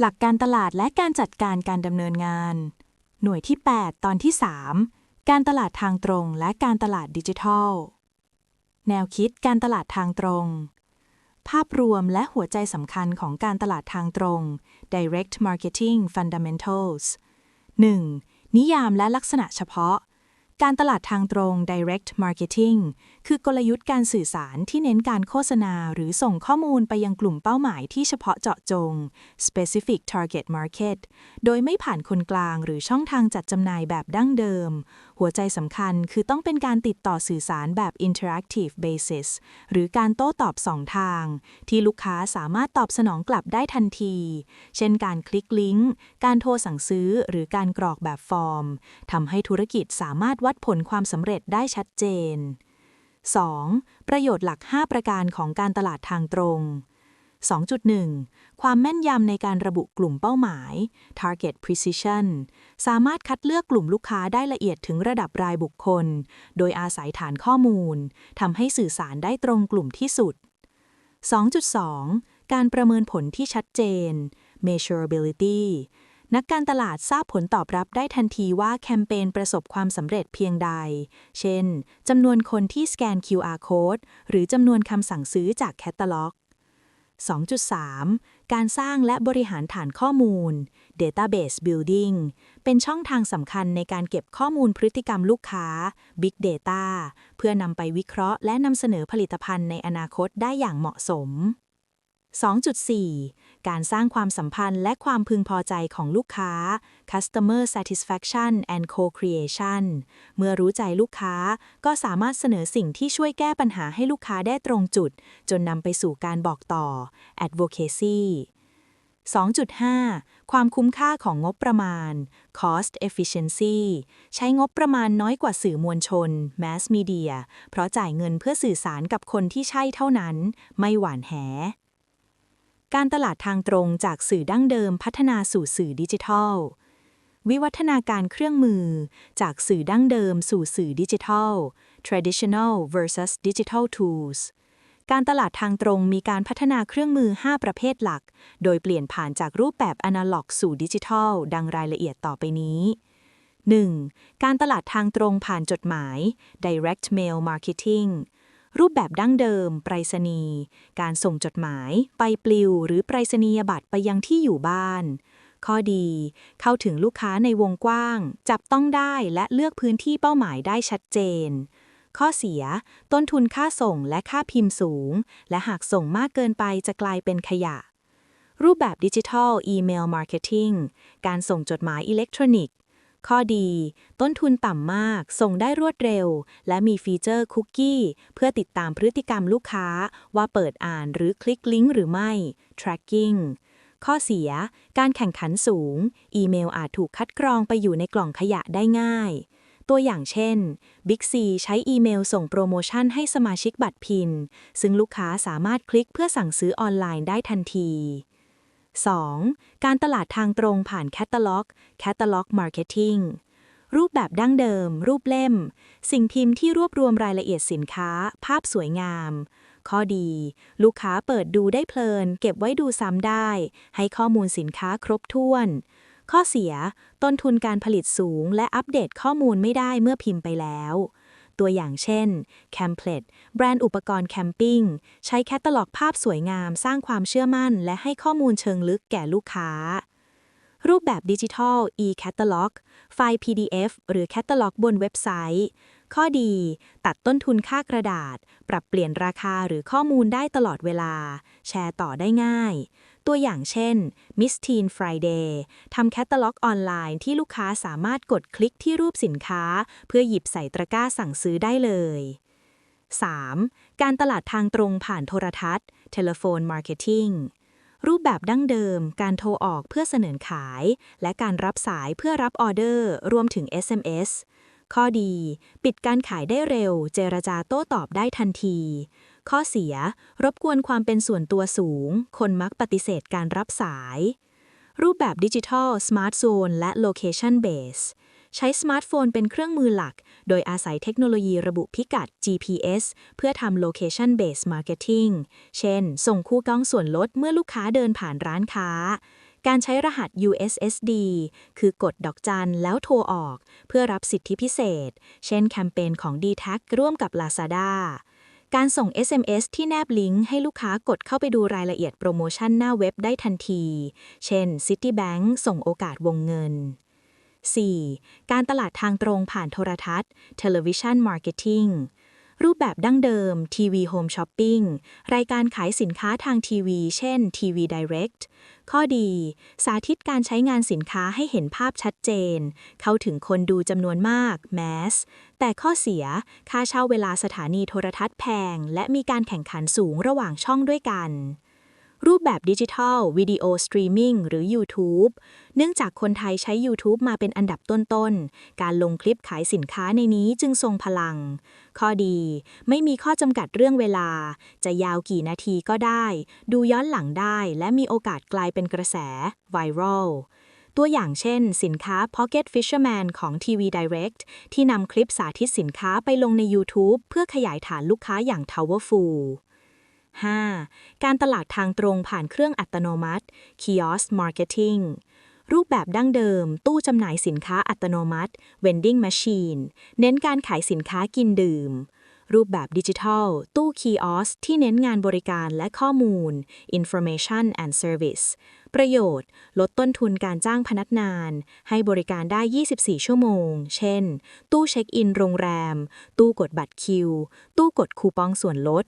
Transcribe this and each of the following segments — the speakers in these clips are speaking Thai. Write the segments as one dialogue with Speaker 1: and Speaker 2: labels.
Speaker 1: หลักการตลาดและการจัดการการดำเนินงาน หน่วยที่ 8 ตอนที่ 3 การตลาดทางตรงและการตลาดดิจิทัล แนวคิดการตลาดทางตรง ภาพรวมและหัวใจสำคัญของการตลาดทางตรง direct marketing fundamentals 1. นิยามและลักษณะเฉพาะ การตลาดทางตรง direct marketing คือกลยุทธ์การสื่อสารที่เน้นการโฆษณาหรือส่งข้อมูลไปยังกลุ่มเป้าหมายที่เฉพาะเจาะจง specific target market โดยไม่ผ่านคนกลางหรือช่องทางจัดจำหน่ายแบบดั้งเดิมหัวใจสำคัญคือต้องเป็นการติดต่อสื่อสารแบบ interactive basis หรือการโต้ตอบสองทาง ที่ลูกค้าสามารถตอบสนองกลับได้ทันที เช่นการคลิกลิงก์ การโทรสั่งซื้อ หรือการกรอกแบบฟอร์มทำให้ธุรกิจสามารถวัดผลความสำเร็จได้ชัดเจน 2. ประโยชน์หลัก 5 ประการของการตลาดทางตรง 2.1 ความแม่นยำในการระบุกลุ่มเป้าหมาย target precision สามารถคัดเลือกกลุ่มลูกค้าได้ละเอียดถึงระดับรายบุคคล โดยอาศัยฐานข้อมูลทำให้สื่อสารได้ตรงกลุ่มที่สุด 2.2 การประเมินผลที่ชัดเจน measurability นักการตลาดทราบผลตอบรับได้ทันทีว่าแคมเปญประสบความสำเร็จเพียงใด เช่น จำนวนคนที่สแกน QR code หรือจำนวนคำสั่งซื้อจากแคตตาล็อก 2.3 การสร้างและบริหารฐานข้อมูล Database Building เป็นช่องทางสำคัญในการเก็บข้อมูลพฤติกรรมลูกค้า Big Data เพื่อนำไปวิเคราะห์และนำเสนอผลิตภัณฑ์ในอนาคตได้อย่างเหมาะสม 2.4 การสร้างความสัมพันธ์และความพึงพอใจของลูกค้า customer satisfaction and co-creation เมื่อรู้ใจลูกค้าก็สามารถเสนอสิ่งที่ช่วยแก้ปัญหาให้ลูกค้าได้ตรงจุด จนนำไปสู่การบอกต่อ advocacy 2.5 ความคุ้มค่าของงบประมาณ cost efficiency ใช้งบประมาณน้อยกว่าสื่อมวลชน mass media เพราะจ่ายเงินเพื่อสื่อสารกับคนที่ใช่เท่านั้น ไม่หวานแห การตลาดทางตรงจากสื่อดั้งเดิมพัฒนาสู่สื่อดิจิทัล วิวัฒนาการเครื่องมือ จากสื่อดั้งเดิมสู่สื่อดิจิทัล traditional versus digital tools การตลาดทางตรงมีการพัฒนาเครื่องมือ 5 ประเภทหลัก โดยเปลี่ยนผ่านจากรูปแบบอนาล็อกสู่ดิจิทัล ดังรายละเอียดต่อไปนี้ 1. การตลาดทางตรงผ่านจดหมาย direct mail marketing รูปแบบดั้งเดิม ไปรษณีย์ การส่งจดหมาย ไปปลิว หรือไปรษณียบัตรไปยังที่อยู่บ้าน ข้อดี เข้าถึงลูกค้าในวงกว้าง จับต้องได้และเลือกพื้นที่เป้าหมายได้ชัดเจน ข้อเสีย ต้นทุนค่าส่งและค่าพิมพ์สูง และหากส่งมากเกินไปจะกลายเป็นขยะ รูปแบบดิจิทัลอีเมลมาร์เก็ตติ้ง การส่งจดหมายอิเล็กทรอนิกส์ ข้อดี ต้นทุนต่ำมาก ส่งได้รวดเร็ว และมีฟีเจอร์คุกกี้ เพื่อติดตามพฤติกรรมลูกค้า ว่าเปิดอ่านหรือคลิกลิงก์หรือไม่ tracking ข้อเสีย การแข่งขันสูง อีเมลอาจถูกคัดกรองไปอยู่ในกล่องขยะได้ง่าย ตัวอย่างเช่น Big C ใช้อีเมลส่งโปรโมชั่นให้สมาชิกบัตรพิน ซึ่งลูกค้าสามารถคลิกเพื่อสั่งซื้อออนไลน์ได้ทันที 2. การตลาดทางตรงผ่านแคตตาล็อกแคตตาล็อกมาร์เก็ตติ้งรูปแบบดั้งเดิม รูปเล่ม สิ่งพิมพ์ที่รวบรวมรายละเอียดสินค้า ภาพสวยงาม ข้อดี ลูกค้าเปิดดูได้เพลิน เก็บไว้ดูซ้ำได้ ให้ข้อมูลสินค้าครบถ้วน ข้อเสีย ต้นทุนการผลิตสูง และอัปเดตข้อมูลไม่ได้เมื่อพิมพ์ไปแล้ว ตัวอย่างเช่น c a m p l e t แบรนด์อุปกรณ์แคมปิ้ง ใช้แคตตาล็อกภาพสวยงาม สร้างความเชื่อมั่น และให้ข้อมูลเชิงลึกแก่ลูกค้า รูปแบบดิจิทัล e-catalog ไฟล์ PDF หรือแคตตาล็อกบนเว็บไซต์ ข้อดี ตัดต้นทุนค่ากระดาษ ปรับเปลี่ยนราคาหรือข้อมูลได้ตลอดเวลา แชร์ต่อได้ง่าย ตัวอย่างเช่น Miss Teen Friday ทำแคตตาล็อกออนไลน์ที่ลูกค้าสามารถกดคลิกที่รูปสินค้า เพื่อหยิบใส่ตะกร้าสั่งซื้อได้เลย 3. การตลาดทางตรงผ่านโทรทัศน์ Telephone Marketing รูปแบบดั้งเดิม การโทรออกเพื่อเสนอขาย และการรับสายเพื่อรับออเดอร์ รวมถึง SMS ข้อดี ปิดการขายได้เร็ว เจรจาโต้ตอบได้ทันที ข้อเสีย รบกวนความเป็นส่วนตัวสูง คนมักปฏิเสธการรับสาย รูปแบบดิจิทัล Smart Zone และ Location Base ใช้สมาร์ทโฟนเป็นเครื่องมือหลัก โดยอาศัยเทคโนโลยีระบุพิกัด GPS เพื่อทำ Location Based Marketing เช่น ส่งคูปองส่วนลดเมื่อลูกค้าเดินผ่านร้านค้า การใช้รหัส USSD คือกดดอกจันแล้วโทรออก เพื่อรับสิทธิพิเศษ เช่นแคมเปญของ d t a c ร่วมกับ Lazada การส่ง SMS ที่แนบลิงก์ให้ลูกค้ากดเข้าไปดูรายละเอียดโปรโมชั่นหน้าเว็บได้ทันที เช่น Citibank ส่งโอกาสวงเงิน 4. การตลาดทางตรงผ่านโทรทัศน์ Television Marketing รูปแบบดั้งเดิมทีวีโฮมช้อปปิ้งรายการขายสินค้าทางทีวี เช่นทีวี Direct ข้อดี สาธิตการใช้งานสินค้าให้เห็นภาพชัดเจน เข้าถึงคนดูจำนวนมากแมสแต่ข้อเสีย ค่าเช่าเวลาสถานีโทรทัศน์แพง และมีการแข่งขันสูงระหว่างช่องด้วยกัน รูปแบบดิจิทัล วิดีโอสตรีมมิ่งหรือ YouTube เนื่องจากคนไทยใช้ YouTube มาเป็นอันดับต้นๆ การลงคลิปขายสินค้าในนี้จึงทรงพลัง ข้อดี ไม่มีข้อจำกัดเรื่องเวลา จะยาวกี่นาทีก็ได้ ดูย้อนหลังได้ และมีโอกาสกลายเป็นกระแสไวรัลตัวอย่างเช่น สินค้า Pocket Fisherman ของ TV Direct ที่นำคลิปสาธิตสินค้าไปลงใน YouTube เพื่อขยายฐานลูกค้าอย่าง Towerful 5. การตลาดทางตรงผ่านเครื่องอัตโนมัติ Kiosk Marketing รูปแบบดั้งเดิม ตู้จำหน่ายสินค้าอัตโนมัติ vending machine เน้นการขายสินค้ากินดื่ม รูปแบบดิจิทัล ตู้คีออสที่เน้นงานบริการและข้อมูล information and service ประโยชน์ ลดต้นทุนการจ้างพนักงาน ให้บริการได้ 24 ชั่วโมง เช่น ตู้เช็คอินโรงแรม ตู้กดบัตรคิว ตู้กดคูปองส่วนลด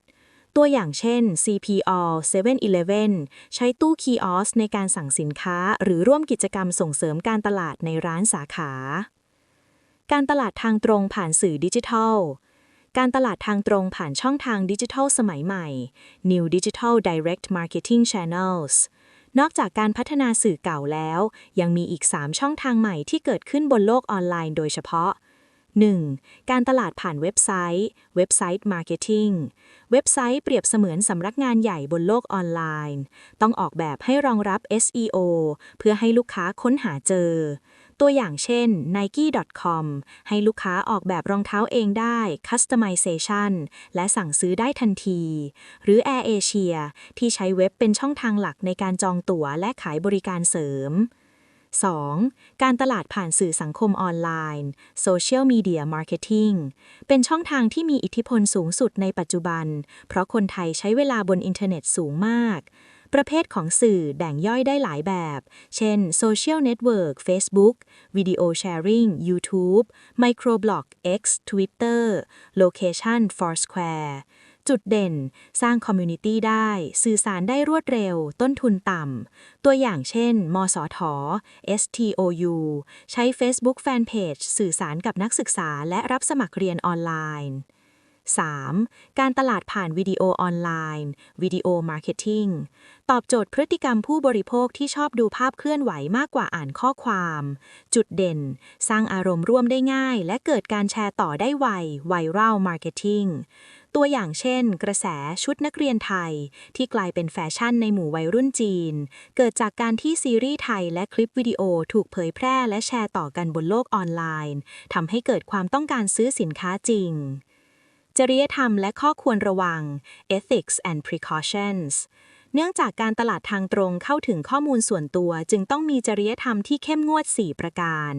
Speaker 1: ตัวอย่างเช่น CPO 7-Eleven ใช้ตู้คีออสในการสั่งสินค้า หรือร่วมกิจกรรมส่งเสริมการตลาดในร้านสาขา การตลาดทางตรงผ่านสื่อดิจิทัล การตลาดทางตรงผ่านช่องทางดิจิทัลสมัยใหม่ New Digital Direct Marketing Channels นอกจากการพัฒนาสื่อเก่าแล้ว ยังมีอีก 3 ช่องทางใหม่ที่เกิดขึ้นบนโลกออนไลน์โดยเฉพาะ 1. การตลาดผ่านเว็บไซต์ เว็บไซต์มาร์เก็ตติ้ง เว็บไซต์เปรียบเสมือนสำนักงานใหญ่บนโลกออนไลน์ ต้องออกแบบให้รองรับ SEO เพื่อให้ลูกค้าค้นหาเจอ ตัวอย่างเช่น nike.com ให้ลูกค้าออกแบบรองเท้าเองได้ customization และสั่งซื้อได้ทันที หรือ AirAsia ที่ใช้เว็บเป็นช่องทางหลักในการจองตั๋วและขายบริการเสริม 2. 2. การตลาดผ่านสื่อสังคมออนไลน์ Social Media Marketing เป็นช่องทางที่มีอิทธิพลสูงสุดในปัจจุบัน เพราะคนไทยใช้เวลาบนอินเทอร์เน็ตสูงมาก ประเภทของสื่อแบ่งย่อยได้หลายแบบ เช่น Social Network Facebook Video Sharing YouTube Microblog X Twitter Location Foursquare จุดเด่น สร้างคอมมูนิตี้ได้ สื่อสารได้รวดเร็ว ต้นทุนต่ำ ตัวอย่างเช่น มสท STOU ใช้ Facebook Fanpage สื่อสารกับนักศึกษาและรับสมัครเรียนออนไลน์ 3. การตลาดผ่านวิดีโอออนไลน์วิดีโอมาร์เก็ตติ้งตอบโจทย์พฤติกรรมผู้บริโภคที่ชอบดูภาพเคลื่อนไหวมากกว่าอ่านข้อความ จุดเด่น สร้างอารมณ์ร่วมได้ง่าย และเกิดการแชร์ต่อได้ไวไวรัลมาร์เก็ตติ้งตัวอย่างเช่น กระแสชุดนักเรียนไทย ที่กลายเป็นแฟชั่นในหมู่วัยรุ่นจีน เกิดจากการที่ซีรีส์ไทยและคลิปวิดีโอถูกเผยแพร่และแชร์ต่อกันบนโลกออนไลน์ทำให้เกิดความต้องการซื้อสินค้าจริง จริยธรรมและข้อควรระวัง ethics and precautions เนื่องจากการตลาดทางตรงเข้าถึงข้อมูลส่วนตัว จึงต้องมีจริยธรรมที่เข้มงวด 4 ประการ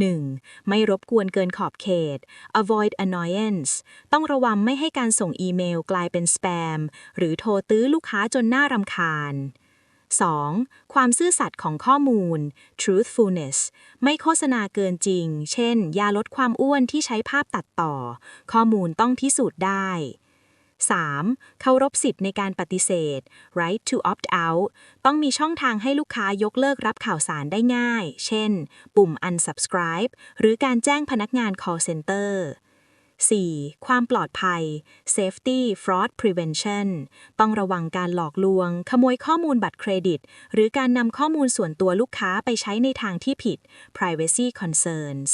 Speaker 1: 1. ไม่รบกวนเกินขอบเขต avoid annoyance ต้องระวังไม่ให้การส่งอีเมลกลายเป็นสแปม หรือโทรตื้อลูกค้าจนน่ารำคาญ 2. ความซื่อสัตย์ของข้อมูล truthfulness ไม่โฆษณาเกินจริง เช่น ยาลดความอ้วนที่ใช้ภาพตัดต่อ ข้อมูลต้องพิสูจน์ได้ 3. เคารพสิทธิ์ในการปฏิเสธ right to opt out ต้องมีช่องทางให้ลูกค้ายกเลิกรับข่าวสารได้ง่าย เช่น ปุ่ม unsubscribe หรือการแจ้งพนักงาน call center 4. ความปลอดภัย safety fraud prevention ต้องระวังการหลอกลวง ขโมยข้อมูลบัตรเครดิต หรือการนำข้อมูลส่วนตัวลูกค้าไปใช้ในทางที่ผิด privacy concerns